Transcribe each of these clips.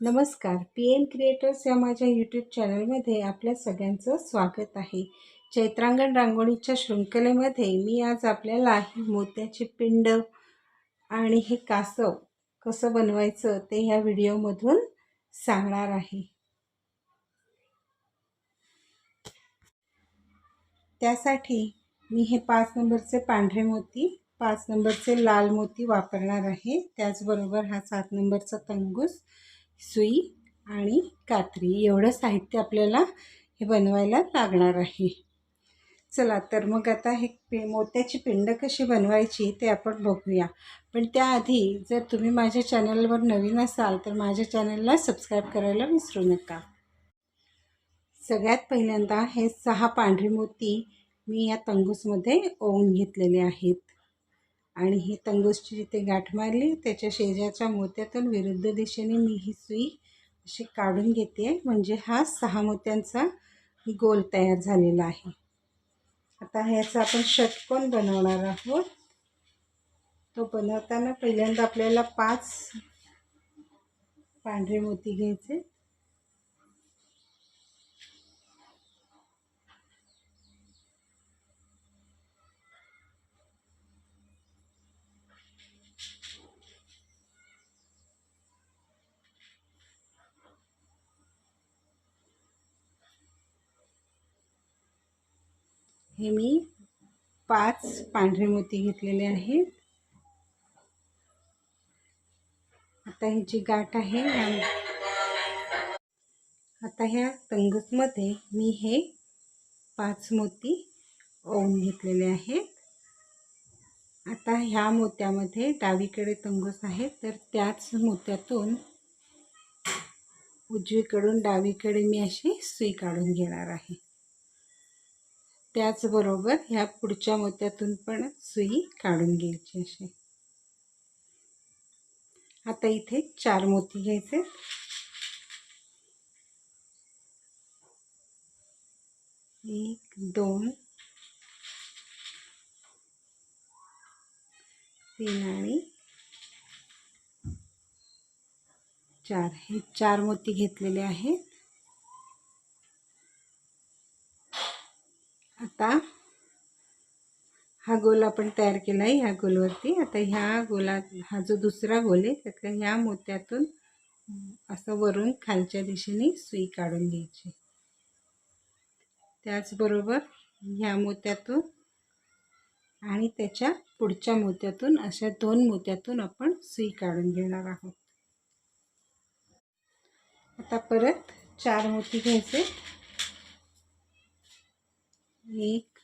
नमस्कार. P N creators या माझ्या यूट्यूब चॅनलमध्ये आपल्या सगळ्यांचं स्वागत आहे. चैत्रांगण रांगोळीच्या शृंखलेमध्ये मी आज आपल्याला ही मोत्याचे पिंड आणि हे कासव कसं बनवायचं ते ह्या व्हिडिओमधून सांगणार आहे. त्यासाठी मी हे पाच नंबरचे पांढरे मोती पाच नंबरचे लाल मोती वापरणार आहे. त्याचबरोबर हा सात नंबरचा तंगूस सुई आणि कात्री एवढं साहित्य आपल्याला हे बनवायला लागणार आहे. चला तर मग आता हे पि मोत्याची पिंड कशी बनवायची ते आपण बघूया. पण त्याआधी जर तुम्ही माझ्या चॅनलवर नवीन असाल तर माझ्या चॅनलला सबस्क्राईब करायला विसरू नका. सगळ्यात पहिल्यांदा हे सहा पांढरी मोती मी या तंगूसमध्ये ओवून घेतलेले आहेत. आणि ही तंगूसची जिथे गाठ मारली त्याच्या शेजारच्या मोत्यातून विरुद्ध दिशेने मी ही सुई अशी काढून घेते. म्हणजे हा सहा मोत्यांचा गोल तयार झालेला आहे. आता ह्याचा आपण षटकोन बनवणार आहोत? तो बनवताना पहिल्यांदा आपल्याला पाच पांढरे मोती घ्यायचे. हे मी पाच पांढरे मोती घेतलेले आहेत. आता ही जी गाठ आहे आता ह्या तंगसमध्ये मी हे पाच मोती ओवून घेतलेले आहेत. आता ह्या मोत्यामध्ये डावीकडे तंगस आहे तर त्याच मोत्यातून उजवीकडून डावीकडे मी अशी सुई काढून घेणार आहे. त्याचबरोबर ह्या पुढच्या मोत्यातून पण सुई काढून घ्यायची अशी. आता इथे चार मोती घ्यायचे एक दोन तीन आणि चार. हे चार मोती घेतलेले आहेत. आता हा गोल आपण तयार केला आहे ह्या गोलवरती. आता ह्या गोलात हा जो दुसरा गोल आहे त्यातल्या ह्या मोत्यातून असं वरून खालच्या दिशेने सुई काढून घ्यायची. त्याचबरोबर ह्या मोत्यातून आणि त्याच्या पुढच्या मोत्यातून अशा दोन मोत्यातून आपण सुई काढून घेणार आहोत. आता परत चार मोती घ्यायचे. एक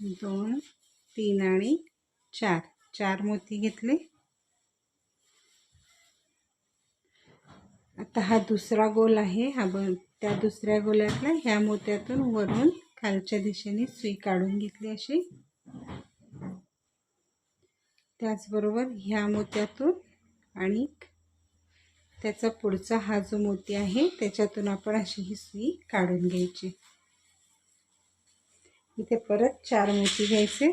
दोन तीन आणि चार. चार मोती घेतले. आता हा दुसरा गोल आहे. हा ब त्या दुसऱ्या गोल्यातला ह्या मोत्यातून वरून खालच्या दिशेने सुई काढून घेतली अशी. त्याचबरोबर ह्या मोत्यातून आणि त्याचा पुढचा हा जो मोती आहे त्याच्यातून आपण अशी ही सुई काढून घ्यायची. इथे परत चार मोती घ्यायचे.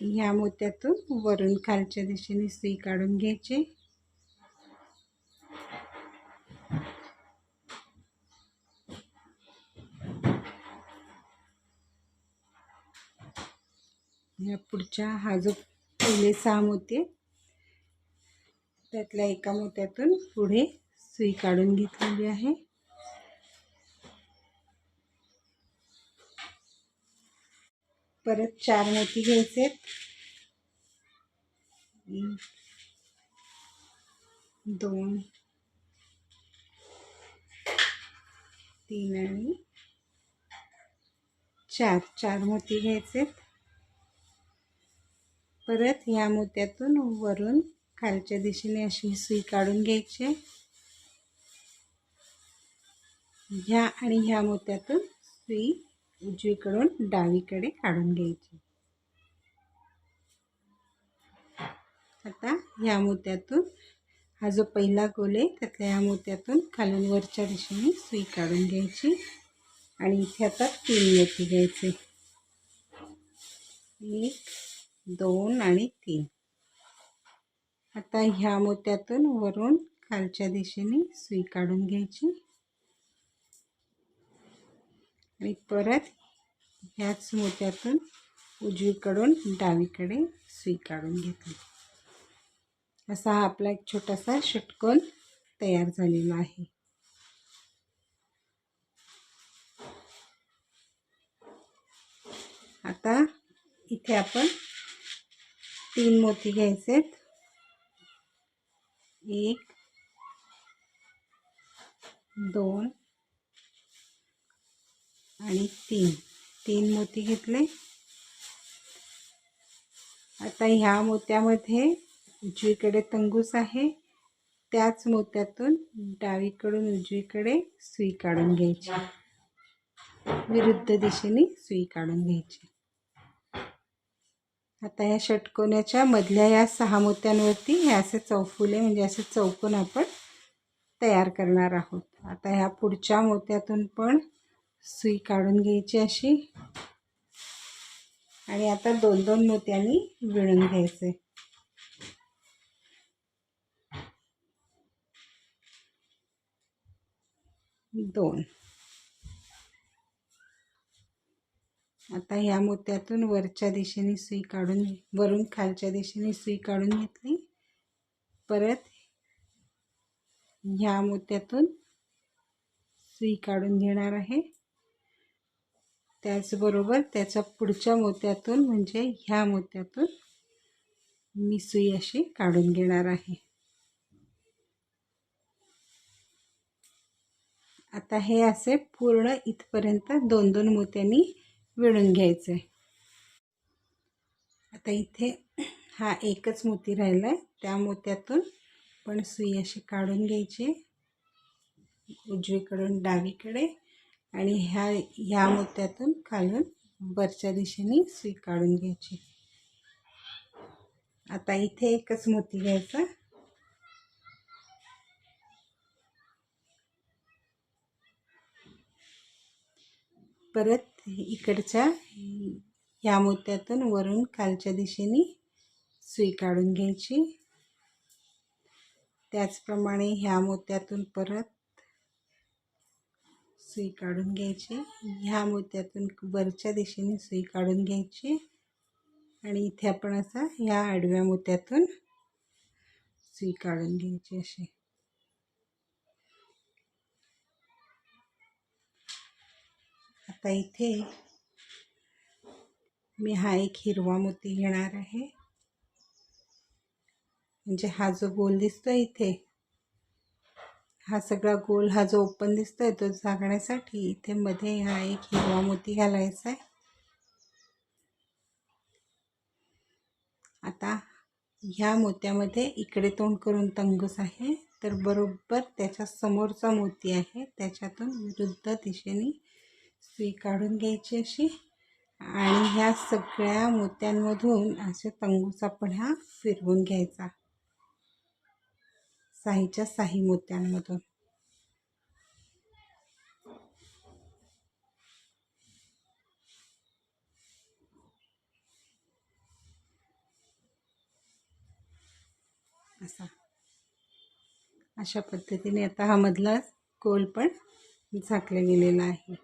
ह्या मोत्यातून वरून खालच्या दिशेने सुई काढून घ्यायची. पुढच्या हा जो पहिले सहा मोती त्यातल्या एका मोत्यातून पुढे सुई काढून घेतलेली आहे. परत चार मोती घ्यायचे दोन तीन आणि चार चार मोती घ्यायचे परत ह्या मोत्यातून वरून खालच्या दिशेने अशी सुई काढून घ्यायची. ह्या आणि ह्या मोत्यातून सुई उजवीकडून डावीकडे काढून घ्यायची. आता ह्या मोत्यातून हा जो पहिला गोल आहे त्यातल्या ह्या मोत्यातून खालून वरच्या दिशेने सुई काढून घ्यायची. आणि इथे आता तीन मोती घ्यायचे. एक दोन आणि तीन. आता ह्या मोत्यातून वरून खालच्या दिशेने सुई काढून घ्यायची. आणि परत ह्याच मोत्यातून उजवीकडून डावीकडे सुई काढून घेतली. असा हा आपला एक छोटासा षटकोन तयार झालेला आहे. आता इथे आपण तीन मोती घ्यायचे एक दोन आणि तीन. तीन मोती घेतले. आता ह्या मोत्यामध्ये उजवीकडे तंगूस आहे. त्याच मोत्यातून डावीकडून उजवीकडे सुई काढून घ्यायची. विरुद्ध दिशेने सुई काढून घ्यायची. आता या षटकोनाच्या मधल्या या सहा मोत्यांवरती हे असे चौफुले म्हणजे असे चौकोन आपण तयार करणार आहोत. आता ह्या पुढच्या मोत्यातून पण सुई काढून घ्यायची अशी. आणि आता दोन दोन मोत्यांनी विणून घ्यायचे. दोन. आता ह्या मोत्यातून वरच्या दिशेने सुई काढून वरून खालच्या दिशेने सुई काढून घेतली. परत ह्या मोत्यातून सुई काढून घेणार आहे. त्याचबरोबर त्याच्या पुढच्या मोत्यातून म्हणजे ह्या मोत्यातून मी सुई अशी काढून घेणार आहे. आता हे असे पूर्ण इथपर्यंत दोन दोन मोत्यांनी विणून घ्यायचं. आहे आता इथे हा एकच मोती राहिला आहे त्या मोत्यातून पण सुई अशी काढून घ्यायची. उजवीकडून डावीकडे आणि ह्या ह्या मोत्यातून खालून वरच्या दिशेने सुई काढून घ्यायची. आता इथे एकच मोती घ्यायचा. परत इकडच्या ह्या मोत्यातून वरून खालच्या दिशेने सुई काढून घ्यायची. त्याचप्रमाणे ह्या मोत्यातून परत सुई काढून घ्यायची. ह्या मोत्यातून वरच्या दिशेने सुई काढून घ्यायची. आणि इथे आपण असा ह्या आडव्या मोत्यातून सुई काढून घ्यायची अशी. आता इथे मी हा एक हिरवा मोती घेणार आहे. म्हणजे हा जो गोल दिसतो इथे हा सगळा गोल हा जो ओपन दिसतोय तो जागण्यासाठी इथे मध्ये हा एक हिरवा मोती घालायचा आहे. आता ह्या मोत्यामध्ये इकडे तोंड करून तंगूस आहे. तर बरोबर त्याच्या समोरचा मोती आहे. त्याच्यातून विरुद्ध दिशेने सुई काढून घ्यायची अशी. आणि ह्या सगळ्या मोत्यांमधून असे तंगूचा पण ह्या फिरवून घ्यायचा. साहीच्या साही मोत्यांमधून. असा. अशा पद्धतीने आता हा मधला कोल पण झाकला गेलेला आहे.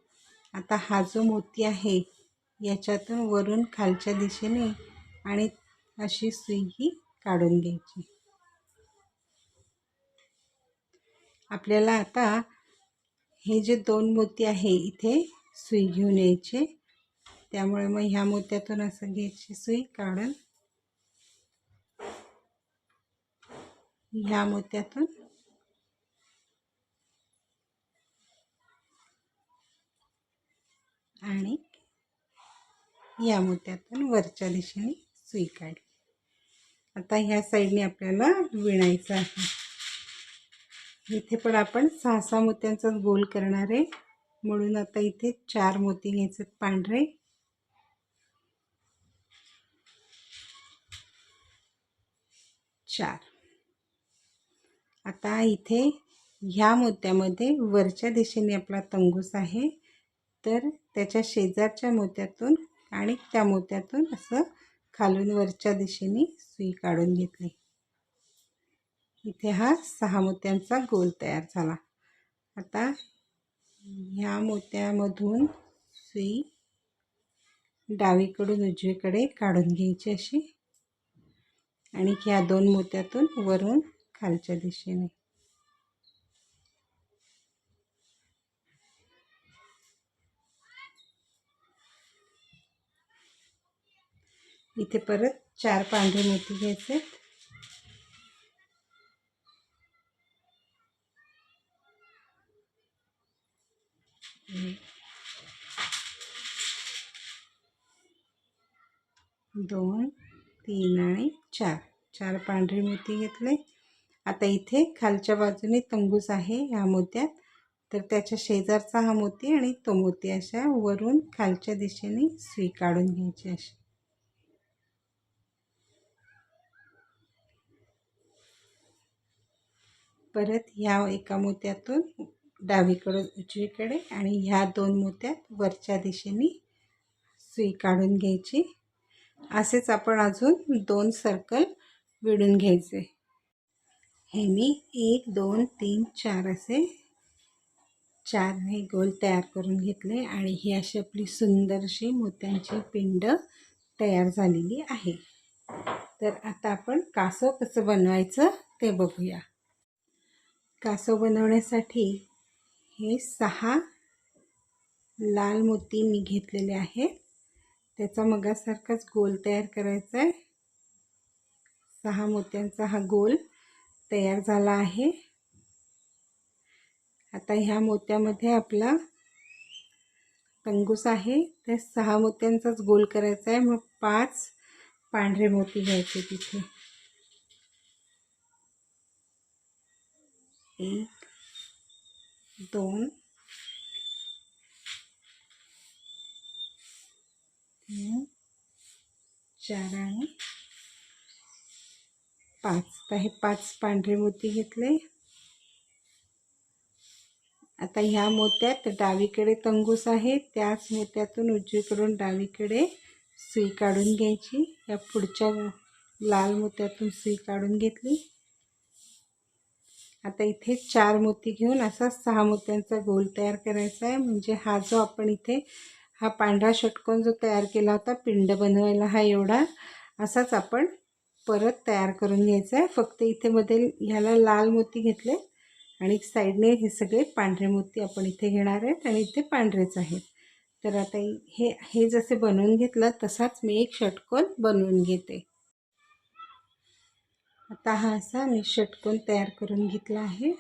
आता हा जो मोती आहे याच्यातून वरून खालच्या दिशेने आणि अशी सुई काढून घ्यायची. आपल्याला आता हे जे दोन मोती आहे इथे सुई घेऊन यायचे. त्यामुळे मग ह्या मोत्यातून असं घ्यायची सुई काढून ह्या मोत्यातून आणि या मोत्यातून वरच्या दिशेने सुई काढली. आता ह्या साईडने आपल्याला विणायचं आहे. इथे पण आपण सहा सहा मोत्यांचाच गोल करणार आहे. म्हणून आता इथे चार मोती घ्यायचे पांढरे. चार. आता इथे ह्या मोत्यामध्ये वरच्या दिशेने आपला तंगूस आहे. तर त्याच्या शेजारच्या मोत्यातून आणि त्या मोत्यातून असं खालून वरच्या दिशेने सुई काढून घेतली. इथे हा सहा मोत्यांचा गोल तयार झाला. आता ह्या मोत्यामधून सुई डावीकडून उजवीकडे काढून घ्यायची अशी आणि ह्या दोन मोत्यातून वरून खालच्या दिशेने. इथे परत चार पांढरे मोती घ्यायचे दोन तीन आणि चार. चार पांढरे मोती घेतले. आता इथे खालच्या बाजूने तंबूस आहे ह्या मोत्यात. तर त्याच्या शेजारचा हा मोती आणि तो मोती अशा वरून खालच्या दिशेने सुई काढून घ्यायची अशी परत ह्या एका मोत्यातून डावीकडून उजवीकडे आणि ह्या दोन मोत्यात वरच्या दिशेने सुई काढून घ्यायची. असेच आपण अजून दोन सर्कल विडून घ्यायचे. हे मी एक दोन तीन चार असे चार हे गोल तयार करून घेतले आणि ही अशी आपली सुंदरशी मोत्यांची पिंड तयार झालेली आहे. तर आता आपण कासव कसं बनवायचं ते बघूया. कासव बनवण्यासाठी हे सहा लाल मोती मी घेतलेले आहेत. त्याचा मगासारखाच गोल तयार करायचा आहे. सहा मोत्यांचा हा गोल तयार झाला आहे. आता ह्या मोत्यामध्ये आपला तंगूस आहे. त्या सहा मोत्यांचाच गोल करायचा आहे. मग पाच पांढरे मोती घ्यायचे तिथे. एक दोन. तीन. चार आणि पाच. तर हे पाच पांढरे मोती घेतले. आता ह्या मोत्यात डावीकडे तंगूस आहे. त्याच मोत्यातून उजवीकडून डावीकडे सुई काढून घ्यायची. या पुढच्या लाल मोत्यातून सुई काढून घेतली. आता इथे चार मोती घेऊन असा सहा मोत्यांचा गोल तयार करायचा आहे. म्हणजे हा जो आपण इथे हा पांढरा षटकोन जो तयार केला होता पिंड बनवायला हा एवढा असाच आपण परत तयार करून घ्यायचा आहे. फक्त इथे मध्ये ह्याला लाल मोती घेतले आणि साईडने हे सगळे पांढरे मोती आपण इथे घेणार आहेत आणि इथे पांढरेच आहेत. तर आता हे हे जसे बनवून घेतलं तसाच मी एक षटकोन बनवून घेते. आता हा असा मी षटकोन तयार करून घेतला आहे.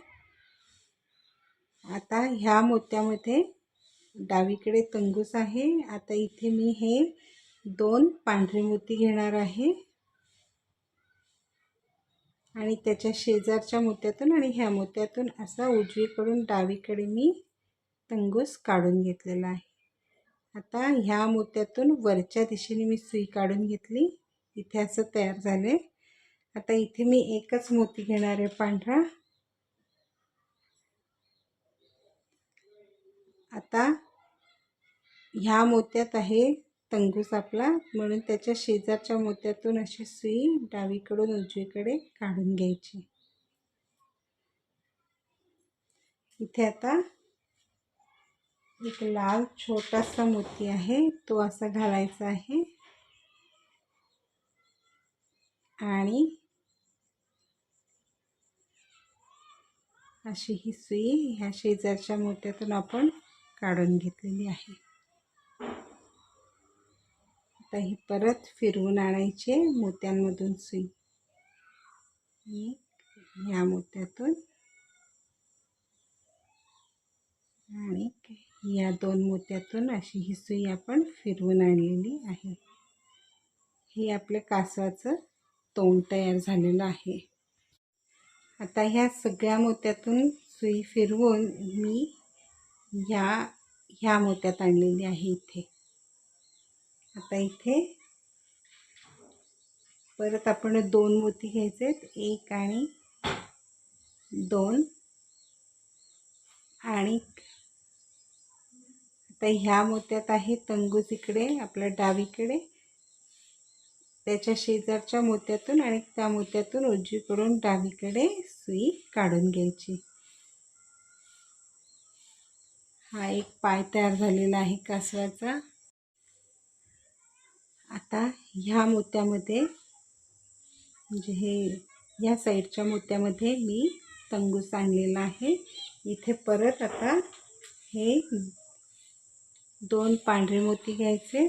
आता ह्या मोत्यामध्ये डावीकडे तंगूस आहे. आता इथे मी हे दोन पांढरे मोती घेणार आहे. आणि त्याच्या शेजारच्या मोत्यातून आणि ह्या मोत्यातून असा उजवीकडून डावीकडे मी तंगूस काढून घेतलेला आहे. आता ह्या मोत्यातून वरच्या दिशेने मी सुई काढून घेतली. इथे असं तयार झाले आता इथे मी एकच मोती घेणार आहे पांढरा. आता ह्या मोत्यात आहे तंगूस आपला. म्हणून त्याच्या शेजारच्या मोत्यातून अशी सुई डावीकडून उजवीकडे काढून घ्यायची. इथे आता एक लाल छोटासा मोती आहे. तो असा घालायचा आहे. आणि अशी ही सुई ह्या शेजारच्या मोत्यातून आपण काढून घेतलेली आहे. आता ही परत फिरवून आणायचे मोत्यांमधून सुई. ह्या मोत्यातून आणि या दोन मोत्यातून अशी ही सुई आपण फिरवून आणलेली आहे. हे आपल्या कासवाचं तोंड तयार झालेलं आहे. आता ह्या सगळ्या मोत्यातून सुई फिरवून मी ह्या ह्या मोत्यात आणलेली आहे इथे. आता इथे परत आपण दोन मोती घ्यायचे एक आणि दोन. आणि आता ह्या मोत्यात आहे तंगूस इकडे आपल्या डावीकडे. त्याच्या शेजारच्या मोत्यातून आणि त्या मोत्यातून उजवीकडून डावीकडे सुई काढून घ्यायची. हा एक पाय तयार झालेला आहे कासवाचा. आता ह्या मोत्यामध्ये म्हणजे हे ह्या साईडच्या मोत्यामध्ये मी तंगूस आणलेला आहे. इथे परत आता हे दोन पांढरे मोती घ्यायचे.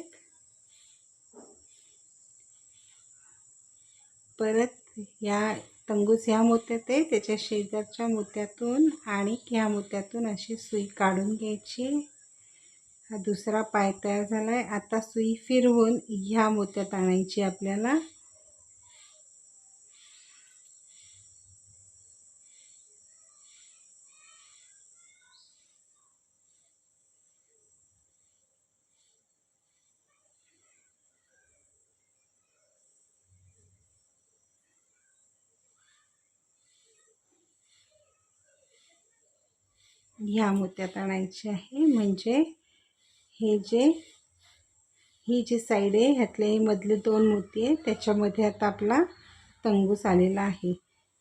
परत या तंगूस ह्या मोत्यात आहे त्याच्या शेजारच्या मोत्यातून आणि ह्या मोत्यातून अशी सुई काढून घ्यायची. हा दुसरा पाय तयार झाला आहे आता सुई फिरवून ह्या मोत्यात आणायची आपल्याला. ह्या मोत्यात आणायची आहे. म्हणजे हे जे ही जी साईड आहे ह्यातले हे मधले दोन मोती आहे त्याच्यामध्ये आता आपला तंगूस आलेला आहे.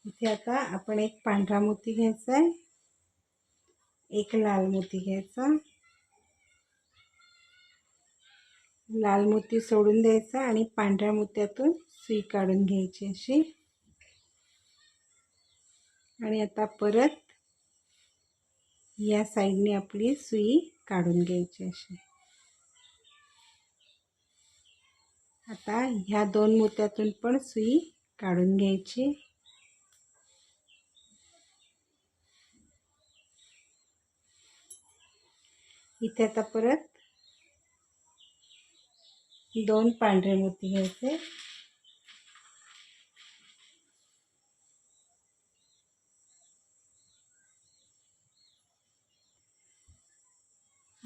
इथे आता आपण एक पांढरा मोती घ्यायचा आहे. एक लाल मोती घ्यायचा. लाल मोती सोडून द्यायचा आणि पांढऱ्या मोत्यातून सुई काढून घ्यायची अशी. आणि आता परत या साईडने आपली सुई काढून घ्यायची अशी. आता ह्या दोन मोत्यातून पण सुई काढून घ्यायची. इथे आता परत दोन पांढरे मोती घ्यायचे.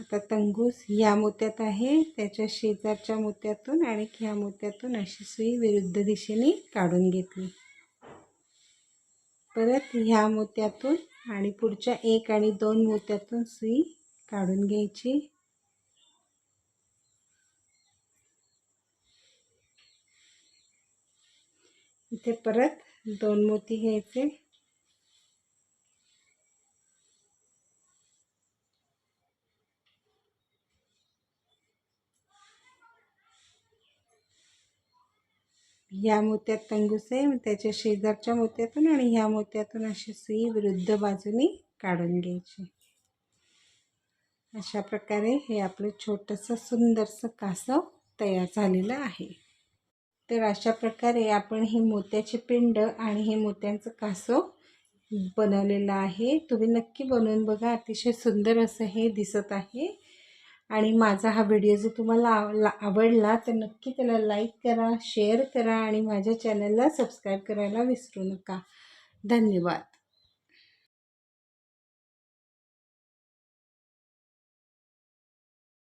आता तंगूस. ह्या मोत्यात आहे त्याच्या शेजारच्या मोत्यातून आणि ह्या मोत्यातून अशी सुई विरुद्ध दिशेने काढून घेतली. परत ह्या मोत्यातून आणि पुढच्या एक आणि दोन मोत्यातून सुई काढून घ्यायची. इथे परत दोन मोती घ्यायचे. ह्या मोत्यात तंगूसे त्याच्या शेजारच्या मोत्यातून आणि ह्या मोत्यातून अशी सुई विरुद्ध बाजूनी काढून घ्यायची. अशा प्रकारे हे आपलं छोटंसं सुंदरसं कासव तयार झालेलं आहे. तर अशा प्रकारे आपण हे मोत्याचे पिंड आणि हे मोत्यांचं कासव बनवलेलं आहे. तुम्ही नक्की बनवून बघा. अतिशय सुंदर असं हे दिसत आहे. आणि माझा हा व्हिडिओ जर तुम्हाला आव आवडला तर नक्की त्याला लाईक करा शेअर करा आणि माझ्या चॅनलला सबस्क्राईब करायला विसरू नका. धन्यवाद.